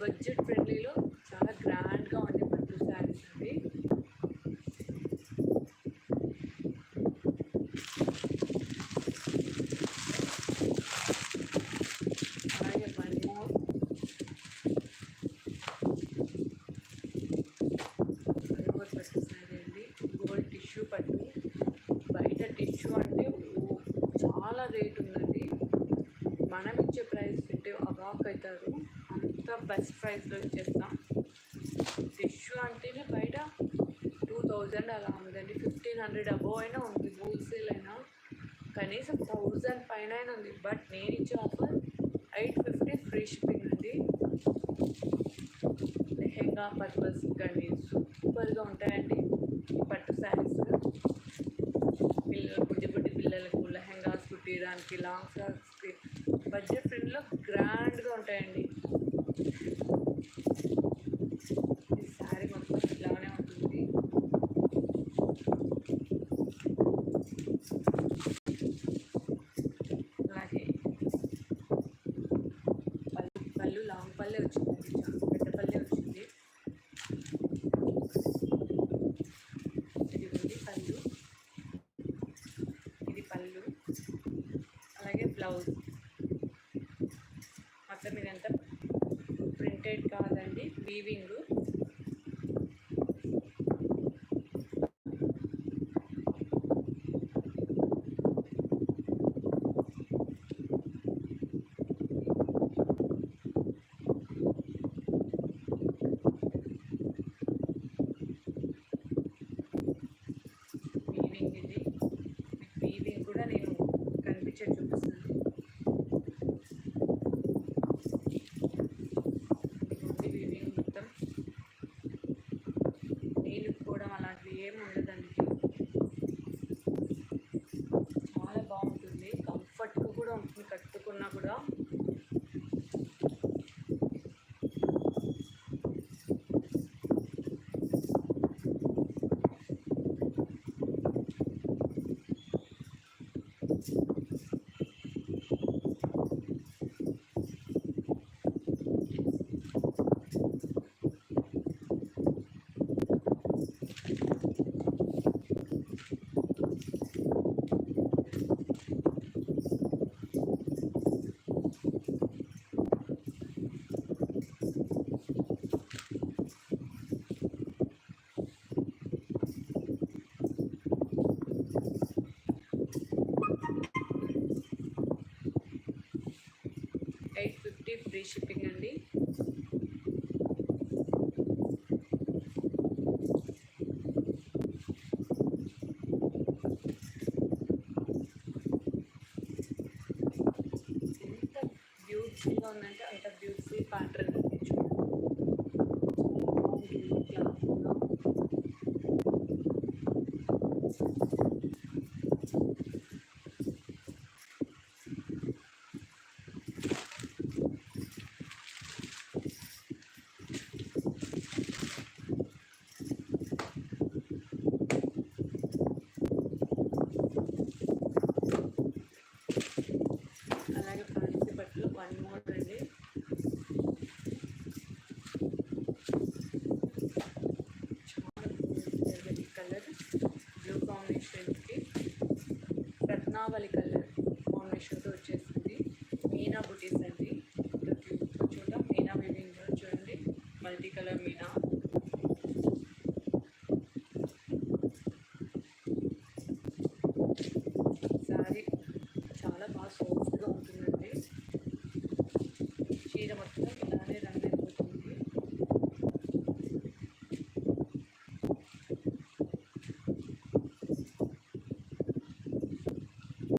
Budget ఫ్రెండ్లీలో చాలా గ్రాండ్గా ఉండే పట్టు శారీస్ అండి. అలాగే వన్ గోల్డ్ పట్టు శారీ అండి. గోల్డ్ టిష్యూ పట్టు బయట టిష్యూ అంటే బెస్ట్ ప్రైస్లో ఇచ్చేస్తాం. టిష్యూ అంటేనే బయట టూ థౌజండ్ అలా ఉందండి. ఫిఫ్టీన్ హండ్రెడ్ అబోవ్ అయినా ఉంది హోల్సేల్ అయినా. కనీసం థౌజండ్ పైన అయినా ఉంది. బట్ నేను ఇచ్చే offer eight fifty free shipping అండి. లెహెంగా పర్పస్ కానీ సూపర్గా ఉంటాయండి. పట్టు శారీస్ పిల్లలు బుడ్డి బుడ్డి పిల్లలకు లెహెంగాస్ కుట్టడానికి లాంగ్ ఫ్రాక్స్కి బడ్జెట్ ఫ్రెండ్లో గ్రాండ్గా ఉంటాయండి. మొత్తం ఇదంతా ప్రింటెడ్ కాదండి వీవింగ్ అండి ఎంత బ్యూటిఫుల్గా ఉందంటే అంత బ్యూటిఫుల్ ప్యాటర్న్